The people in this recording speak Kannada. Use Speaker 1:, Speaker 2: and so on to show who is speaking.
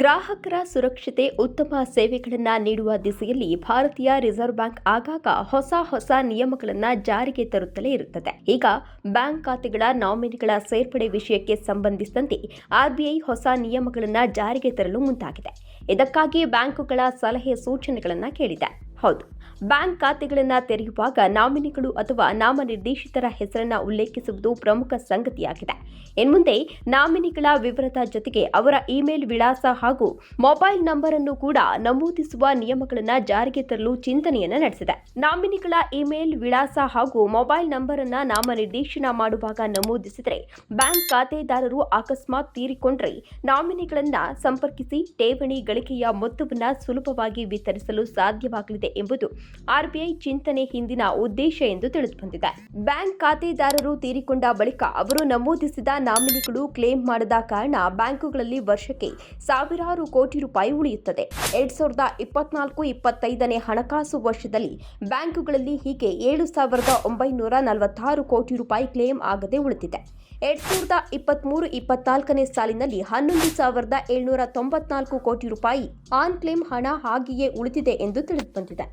Speaker 1: ಗ್ರಾಹಕರ ಸುರಕ್ಷತೆ, ಉತ್ತಮ ಸೇವೆಗಳನ್ನು ನೀಡುವ ದಿಸೆಯಲ್ಲಿ ಭಾರತೀಯ ರಿಸರ್ವ್ ಬ್ಯಾಂಕ್ ಆಗಾಗ ಹೊಸ ಹೊಸ ನಿಯಮಗಳನ್ನು ಜಾರಿಗೆ ತರುತ್ತಲೇ ಇರುತ್ತದೆ. ಈಗ ಬ್ಯಾಂಕ್ ಖಾತೆಗಳ ನಾಮಿನಿಗಳ ಸೇರ್ಪಡೆ ವಿಷಯಕ್ಕೆ ಸಂಬಂಧಿಸಿದಂತೆ ಆರ್ಬಿಐ ಹೊಸ ನಿಯಮಗಳನ್ನು ಜಾರಿಗೆ ತರಲು ಮುಂದಾಗಿದೆ. ಇದಕ್ಕಾಗಿ ಬ್ಯಾಂಕುಗಳ ಸಲಹೆ ಸೂಚನೆಗಳನ್ನು ಕೇಳಿದೆ. ಹೌದು. ಬ್ಯಾಂಕ್ ಖಾತೆಗಳನ್ನು ತೆರೆಯುವಾಗ ನಾಮಿನಿಗಳು ಅಥವಾ ನಾಮನಿರ್ದೇಶಿತರ ಹೆಸರನ್ನು ಉಲ್ಲೇಖಿಸುವುದು ಪ್ರಮುಖ ಸಂಗತಿಯಾಗಿದೆ. ಇನ್ಮುಂದೆ ನಾಮಿನಿಗಳ ವಿವರದ ಜೊತೆಗೆ ಅವರ ಇಮೇಲ್ ವಿಳಾಸ ಹಾಗೂ ಮೊಬೈಲ್ ನಂಬರ್ ಅನ್ನು ಕೂಡ ನಮೂದಿಸುವ ನಿಯಮಗಳನ್ನು ಜಾರಿಗೆ ತರಲು ಚಿಂತನೆಯನ್ನು ನಡೆಸಿದೆ. ನಾಮಿನಿಗಳ ಇಮೇಲ್ ವಿಳಾಸ ಹಾಗೂ ಮೊಬೈಲ್ ನಂಬರ್ ಅನ್ನ ನಾಮನಿರ್ದೇಶನ ಮಾಡುವಾಗ ನಮೂದಿಸಿದರೆ ಬ್ಯಾಂಕ್ ಖಾತೆದಾರರು ಅಕಸ್ಮಾತ್ ತೀರಿಕೊಂಡ್ರೆ ನಾಮಿನಿಗಳನ್ನು ಸಂಪರ್ಕಿಸಿ ಠೇವಣಿ ಗಳಿಕೆಯ ಮೊತ್ತವನ್ನು ಸುಲಭವಾಗಿ ವಿತರಿಸಲು ಸಾಧ್ಯವಾಗಲಿದೆ ಎಂಬುದು ಆರ್ಬಿಐ ಚಿಂತನೆ ಹಿಂದಿನ ಉದ್ದೇಶ ಎಂದು ತಿಳಿದುಬಂದಿದೆ. ಬ್ಯಾಂಕ್ ಖಾತೆದಾರರು ತೀರಿಕೊಂಡ ಬಳಿಕ ಅವರು ನಮೂದಿಸಿದ ನಾಮಿನಿಗಳು ಕ್ಲೇಮ್ ಮಾಡದ ಕಾರಣ ಬ್ಯಾಂಕುಗಳಲ್ಲಿ ವರ್ಷಕ್ಕೆ ಸಾವಿರಾರು ಕೋಟಿ ರೂಪಾಯಿ ಉಳಿಯುತ್ತದೆ. ಎರಡ್ ಸಾವಿರದ ಇಪ್ಪತ್ನಾಲ್ಕು ಇಪ್ಪತ್ತೈದನೇ ಹಣಕಾಸು ವರ್ಷದಲ್ಲಿ ಬ್ಯಾಂಕುಗಳಲ್ಲಿ ಹೀಗೆ ಏಳು ಸಾವಿರದ ಒಂಬೈನೂರ ನಲವತ್ತಾರು ಕೋಟಿ ರೂಪಾಯಿ ಕ್ಲೇಮ್ ಆಗದೆ ಉಳಿದಿದೆ. ಎರಡ್ ಸಾವಿರದ ಇಪ್ಪತ್ಮೂರು ಇಪ್ಪತ್ನಾಲ್ಕನೇ ಸಾಲಿನಲ್ಲಿ ಹನ್ನೊಂದು ಸಾವಿರದ ಏಳ್ನೂರ ತೊಂಬತ್ನಾಲ್ಕು ಕೋಟಿ ರೂಪಾಯಿ ಆನ್ ಕ್ಲೇಮ್ ಹಣ ಹಾಗೆಯೇ ಉಳಿದಿದೆ ಎಂದು ತಿಳಿದುಬಂದಿದೆ.